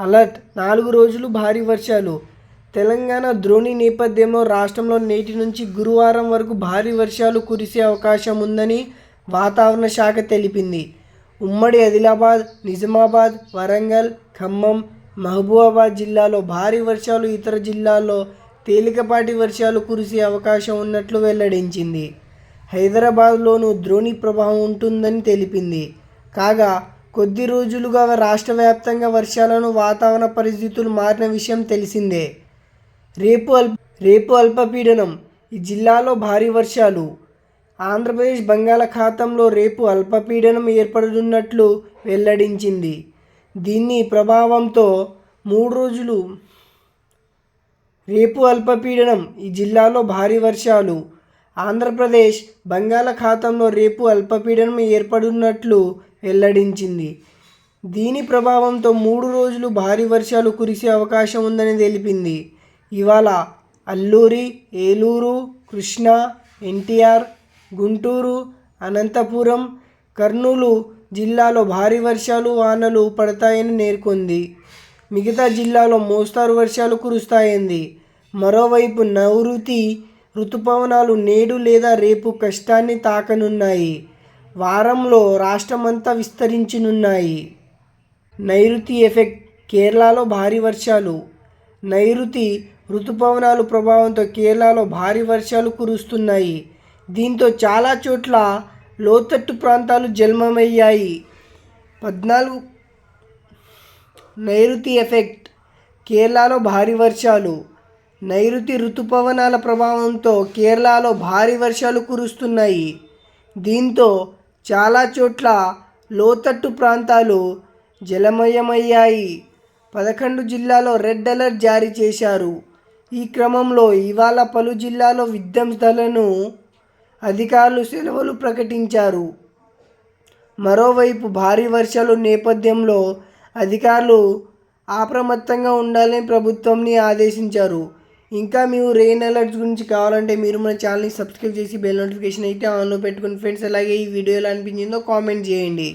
Alert. నాలుగు రోజులు భారీ వర్షాలు. తెలంగాణ ద్రోణి నేపథ్యంలో రాష్ట్రంలో నేటి నుంచి గురువారం వరకు భారీ వర్షాలు కురిసే అవకాశం ఉందని వాతావరణ శాఖ తెలిపింది. ఉమ్మడి ఆదిలాబాద్ నిజామాబాద్ వరంగల్ ఖమ్మం మహబూబాబాద్ జిల్లాలో భారీ వర్షాలు ఇతర జిల్లాల్లో తేలికపాటి వర్షాలు కురిసే అవకాశం ఉన్నట్లు వెల్లడించింది. హైదరాబాద్లోనూ ద్రోణి ప్రభావం ఉంటుందని తెలిపింది. కాగా కొద్ది రోజులుగా రాష్ట్ర వ్యాప్తంగా వర్షాలను వాతావరణ పరిస్థితులు మారిన విషయం తెలిసిందే. రేపు అల్ రేపు అల్పపీడనం. ఈ జిల్లాలో భారీ వర్షాలు. ఆంధ్రప్రదేశ్ బంగాళాఖాతంలో రేపు అల్పపీడనం ఏర్పడుతున్నట్లు వెల్లడించింది. దీని ప్రభావంతో మూడు రోజులు రేపు అల్పపీడనం. ఈ జిల్లాలో భారీ వర్షాలు. ఆంధ్రప్రదేశ్ బంగాళాఖాతంలో రేపు అల్పపీడనం ఏర్పడున్నట్లు వెల్లడించింది. దీని ప్రభావంతో మూడు రోజులు భారీ వర్షాలు కురిసే అవకాశం ఉందని తెలిపింది. ఇవాళ అల్లూరి ఏలూరు కృష్ణా ఎన్టీఆర్ గుంటూరు అనంతపురం కర్నూలు జిల్లాలో భారీ వర్షాలు వానలు పడతాయని నేర్కొంది మిగతా జిల్లాలో మోస్తారు వర్షాలు కురుస్తాయంది. మరోవైపు నైరుతి ఋతుపవనాలు నేడు లేదా రేపు కష్టాన్ని తాకనున్నాయి. వారంలో రాష్ట్రమంతా విస్తరించనున్నాయి. నైరుతి ఎఫెక్ట్ కేరళలో భారీ వర్షాలు. నైరుతి ఋతుపవనాలు ప్రభావంతో కేరళలో భారీ వర్షాలు కురుస్తున్నాయి. దీంతో చాలా చోట్ల లోతట్టు ప్రాంతాలు జన్మమయ్యాయి పద్నాలుగు నైరుతి ఎఫెక్ట్ కేరళలో భారీ వర్షాలు. నైరుతి ఋతుపవనాల ప్రభావంతో కేరళలో భారీ వర్షాలు కురుస్తున్నాయి. దీంతో చాలా చోట్ల లోతట్టు ప్రాంతాలు జలమయమయ్యాయి. పదకొండు జిల్లాలో రెడ్ అలర్ట్ జారీ చేశారు. ఈ క్రమంలో ఇవాళ పలు జిల్లాలో విధ్వంసాలను అధికారులు సెలవులు ప్రకటించారు. మరోవైపు భారీ వర్షాలు నేపథ్యంలో అధికారులు అప్రమత్తంగా ఉండాలని ప్రభుత్వంని ఆదేశించారు. ఇంకా మేము రెయిన్ అలర్ట్స్ గురించి కావాలంటే మీరు మన ఛానల్ని సబ్స్క్రైబ్ చేసి బెల్ నోటిఫికేషన్ అయితే ఆన్లో పెట్టుకుని ఫ్రెండ్స్ అలాగే ఈ వీడియో ఎలా అనిపించిందో కామెంట్ చేయండి.